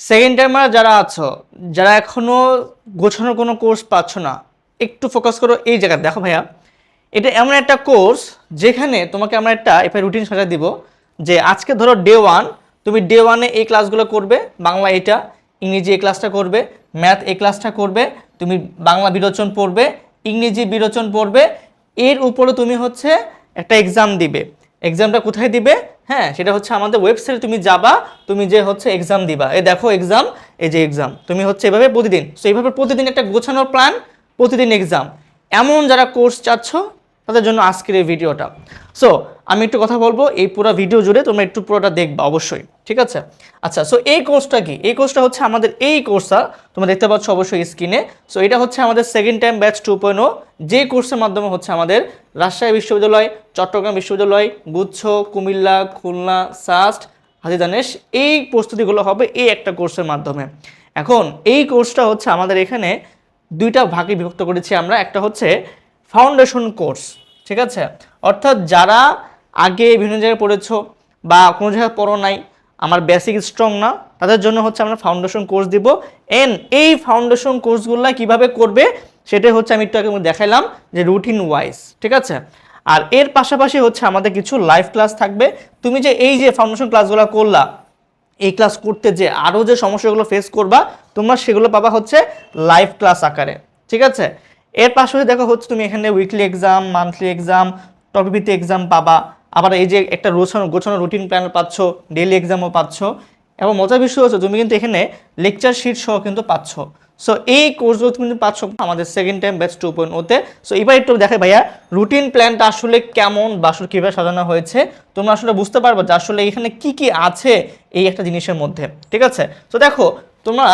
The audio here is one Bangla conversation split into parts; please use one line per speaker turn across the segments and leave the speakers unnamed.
সেকেন্ড টাইমার যারা আছো, যারা এখনও গোছানোর কোনো কোর্স পাচ্ছ না, একটু ফোকাস করো এই জায়গায় দেখো ভাইয়া, এটা এমন একটা কোর্স যেখানে তোমাকে আমরা একটা এফআই রুটিন সাজা দিব যে আজকে ধরো ডে ওয়ান তুমি ডে ওয়ানে এই ক্লাসগুলো করবে, বাংলা এটা, ইংরেজি এই ক্লাসটা করবে ম্যাথ এই ক্লাসটা করবে, তুমি বাংলা বিরোচন পড়বে, ইংরেজি বিরোচন পড়বে, এর উপরে তুমি হচ্ছে একটা এক্সাম দিবে। এক্সামটা কোথায় দিবে? হ্যাঁ সেটা হচ্ছে আমাদের ওয়েবসাইটে তুমি যাবা, তুমি যে হচ্ছে এক্সাম দিবা। এই দেখো এক্সাম এই যে এক্সাম তুমি হচ্ছে এভাবে প্রতিদিন সো এইভাবে প্রতিদিন একটা গোছানোর প্ল্যান প্রতিদিন এক্সাম এমন যারা কোর্স চাচ্ছ তাদের জন্য আজকের এই ভিডিওটা। সো আমি একটু কথা বলব, এই পুরো ভিডিও জুড়ে তোমরা একটু পুরোটা দেখবা অবশ্যই, ঠিক আছে? আচ্ছা সো এই কোর্সটা কি? এই কোর্সটা হচ্ছে আমাদের, এই কোর্সটা তোমরা দেখতে পাচ্ছ অবশ্যই স্ক্রিনে সো এটা হচ্ছে আমাদের second time batch two point যে কোর্সের মাধ্যমে হচ্ছে আমাদের রাজশাহী বিশ্ববিদ্যালয়, চট্টগ্রাম বিশ্ববিদ্যালয়, গুচ্ছ, কুমিল্লা, খুলনা, সাস্ট হাজিদানেশ এই প্রস্তুতিগুলো হবে এই একটা কোর্সের মাধ্যমে। এখন, এই কোর্সটা হচ্ছে আমাদের এখানে দুইটা ভাগে বিভক্ত করেছি আমরা। একটা হচ্ছে ফাউন্ডেশন কোর্স ঠিক আছে? অর্থাৎ যারা আগে বিভিন্ন জায়গায় পড়েছো বা কোনো জায়গায় পড়ো নাই, আমার বেসিক স্ট্রং না, তাদের জন্য হচ্ছে আমরা ফাউন্ডেশন কোর্স দিব। এন এই ফাউন্ডেশন কোর্সগুলো কীভাবে করবে, সেটাই হচ্ছে আমি একটু আগে দেখাইলাম যে রুটিন ওয়াইজ ঠিক আছে? আর এর পাশাপাশি হচ্ছে আমাদের কিছু লাইভ ক্লাস থাকবে। তুমি যে এই যে ফাউন্ডেশন ক্লাসগুলো করলা, এই ক্লাস করতে যে আরও যে সমস্যাগুলো ফেস করবা, তোমরা সেগুলো পাবা হচ্ছে লাইভ ক্লাস আকারে, ঠিক আছে? এর পাশাপাশি দেখো হচ্ছে তুমি এখানে উইকলি এক্সাম মান্থলি এক্সাম টপিভিতে এক্সাম পাবা। আবার এই যে একটা গোছানো গোছানো রুটিন প্ল্যান পাচ্ছ ডেলি এক্সামও পাচ্ছ। এবং মজার বিষয় হচ্ছে তুমি কিন্তু এখানে লেকচার শিট সহ কিন্তু পাচ্ছ। সো এই কোর্সগুলো তুমি পাচ্ছ আমাদের second time batch two point ওতে। সো এবার একটু দেখে ভাইয়া রুটিন প্ল্যানটা আসলে কেমন বা আসলে কীভাবে সাজানো হয়েছে? তোমরা আসলে বুঝতে পারবে যে আসলে এখানে কি কি আছে এই একটা জিনিসের মধ্যে, ঠিক আছে? তো দেখো, তোমরা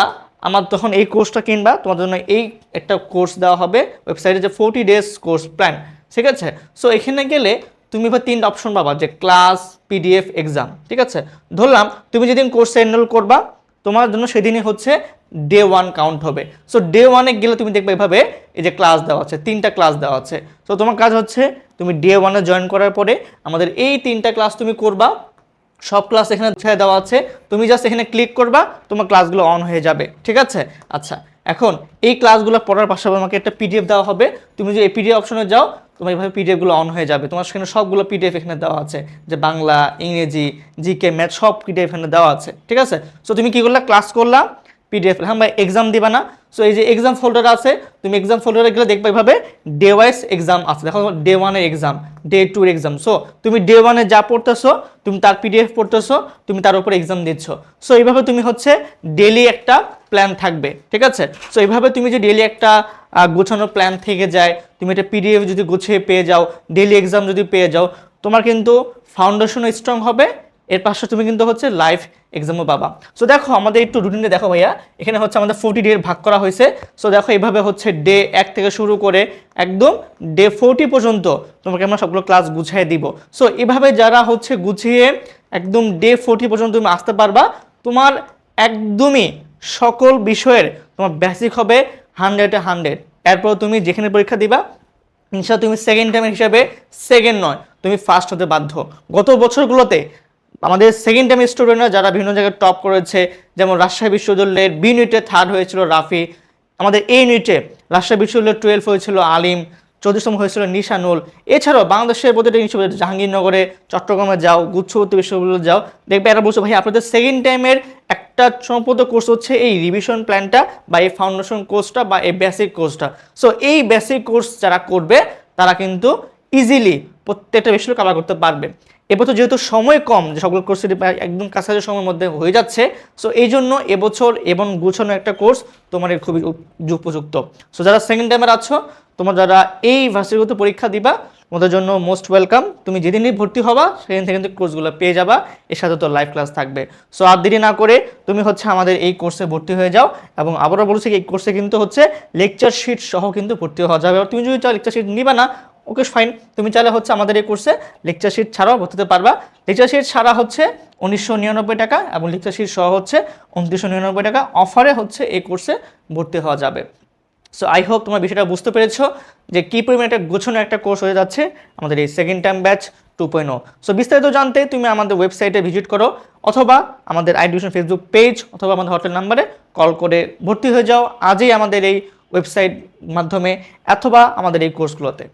আমার তখন এই কোর্সটা কিনবা, তোমার জন্য এই একটা কোর্স দেওয়া হবে ওয়েবসাইটে যে ফোর্টি ডেজ কোর্স প্ল্যান ঠিক আছে? সো এখানে গেলে তুমি এবার তিনটা অপশন পাবা, যে ক্লাস পিডিএফ এক্সাম ঠিক আছে? ধরলাম, তুমি যেদিন কোর্সে এনরোল করবা, তোমার জন্য সেদিনই হচ্ছে ডে ওয়ান কাউন্ট হবে। সো ডে ওয়ানে গেলে তুমি দেখবে এভাবে এই যে ক্লাস দেওয়া আছে, তিনটা ক্লাস দেওয়া আছে। সো তোমার কাজ হচ্ছে, তুমি ডে ওয়ানে জয়েন করার পরে আমাদের এই তিনটা ক্লাস তুমি করবা সব ক্লাস এখানে ছেড়ে দেওয়া আছে। তুমি জাস্ট এখানে ক্লিক করবা, তোমার ক্লাসগুলো অন হয়ে যাবে। ঠিক আছে? আচ্ছা এখন এই ক্লাসগুলো পড়ার পাশাপাশি আমাকে একটা পিডিএফ দেওয়া হবে। তুমি যদি এই পিডিএফ অপশনে যাও, তোমার এইভাবে পিডিএফগুলো অন হয়ে যাবে। তোমার সেখানে সবগুলো পিডিএফ এখানে দেওয়া আছে। যে বাংলা, ইংরেজি জিকে ম্যাথ সব পিডিএফ এখানে দেওয়া আছে। ঠিক আছে? সো তুমি কী করলা? ক্লাস করলা। পিডিএফ হ্যাঁ ভাই এক্সাম দিবা না। সো এই যে এক্সাম ফোল্ডার আছে তুমি এক্সাম ফোল্ডারে গেলে দেখবে এভাবে ডে ওয়াইজ এক্সাম আছে। দেখো ডে ওয়ানের এক্সাম ডে টুর এক্সাম সো তুমি ডে ওয়ানে যা পড়তেছো তুমি তার পিডিএফ পড়তেছো তুমি তার উপর এক্সাম দিচ্ছ। সো এইভাবে তুমি হচ্ছে ডেলি একটা প্ল্যান থাকবে ঠিক আছে? সো এইভাবে তুমি যে ডেলি একটা আহ, গোছানো প্ল্যান থেকে যায় তুমি একটা পিডিএফ যদি গুছিয়ে পেয়ে যাও ডেলি এক্সাম যদি পেয়ে যাও তোমার কিন্তু ফাউন্ডেশনও স্ট্রং হবে এর পাশে তুমি কিন্তু হচ্ছে লাইভ এক্সামও পাবা। সো দেখো, আমাদের একটু রুটিনে দেখো ভাইয়া। এখানে হচ্ছে আমাদের ফোর্টি ডে ভাগ করা হয়েছে। সো দেখো, এইভাবে হচ্ছে ডে এক থেকে শুরু করে একদম ডে ফোর্টি পর্যন্ত তোমাকে আমরা সবগুলো ক্লাস গুছিয়ে দিব। সো এভাবে যারা হচ্ছে গুছিয়ে একদম ডে ফোর্টি পর্যন্ত তুমি আসতে পারবা, তোমার একদমই সকল বিষয়ের তোমার বেসিক হবে হান্ড্রেডে হান্ড্রেড এরপর তুমি যেখানে পরীক্ষা দিবা ইনশা তুমি সেকেন্ড টাইমের হিসাবে সেকেন্ড নয়, তুমি ফার্স্ট হতে বাধ্য। গত বছরগুলোতে আমাদের সেকেন্ড টাইম স্টুডেন্টরা যারা বিভিন্ন জায়গায় টপ করেছে, যেমন রাজশাহী বিশ্ববিদ্যালয়ের বি ইউনিটে থার্ড হয়েছিল রাফি, আমাদের এই ইউনিটে রাজশাহী বিশ্ববিদ্যালয়ের টুয়েলভ হয়েছিল আলিম চৌত্রিশতম হয়েছিল নিশানুল। এছাড়াও বাংলাদেশের প্রতিটা বিশ্ববিদ্যালয় জাহাঙ্গীরনগরে, চট্টগ্রামে যাও, গুচ্ছবর্তী বিশ্ববিদ্যালয় যাও, দেখবে এরা বলছো, ভাই, আপনাদের সেকেন্ড টাইমের একটা সম্পদ কোর্স হচ্ছে এই রিভিশন প্ল্যানটা বা এই ফাউন্ডেশন কোর্সটা বা এই বেসিক কোর্সটা সো এই বেসিক কোর্স যারা করবে, তারা কিন্তু ইজিলি প্রত্যেকটা বিষয় কভার করতে পারবে। এবছর যেহেতু সময় কম, যে সকল কোর্সের একদম কাছাকাছি সময়ের মধ্যে হয়ে যাচ্ছে সো এই জন্য এবছর এবং গুছানো একটা কোর্স তোমার খুবই উপ- উপযুক্ত। সো যারা সেকেন্ড টাইমের আছো, তোমার যারা এই ভার্সিটিগুলোতে পরীক্ষা দিবা, তোমাদের জন্য মোস্ট ওয়েলকাম তুমি যেদিনই ভর্তি হবা, সেদিন থেকে কিন্তু কোর্সগুলো পেয়ে যাবা, এর সাথে তো লাইভ ক্লাস থাকবে। সো আর দেরি না করে তুমি হচ্ছে আমাদের এই কোর্সে ভর্তি হয়ে যাও এবং আবারও বলছি এই কোর্সে কিন্তু হচ্ছে লেকচার শিট সহ কিন্তু ভর্তি হওয়া যাবে। তুমি যদি লেকচার শিট নিবা না ওকে ফাইন তুমি চাইলে হচ্ছে আমাদের এই কোর্সে লেকচার শিট ছাড়াও ভর্তি হতে পারবা। লেকচার শিট ছাড়া হচ্ছে উনিশশো নিরানব্বই টাকা এবং লেকচার শিট সহ হচ্ছে উনত্রিশশো নিরানব্বই টাকা অফারে হচ্ছে এই কোর্সে ভর্তি হওয়া যাবে। সো আই হোপ তোমার বিষয়টা বুঝতে পেরেছ যে কী পরিমাণে একটা গোছানো একটা কোর্স হয়ে যাচ্ছে আমাদের এই second time batch two so বিস্তারিত জানতে তুমি আমাদের ওয়েবসাইটে ভিজিট করো অথবা আমাদের আইডিউশন ফেসবুক পেজ অথবা আমাদের হোটেল নাম্বারে কল করে ভর্তি হয়ে যাও। আজই আমাদের এই ওয়েবসাইট মাধ্যমে অথবা আমাদের এই কোর্সগুলোতে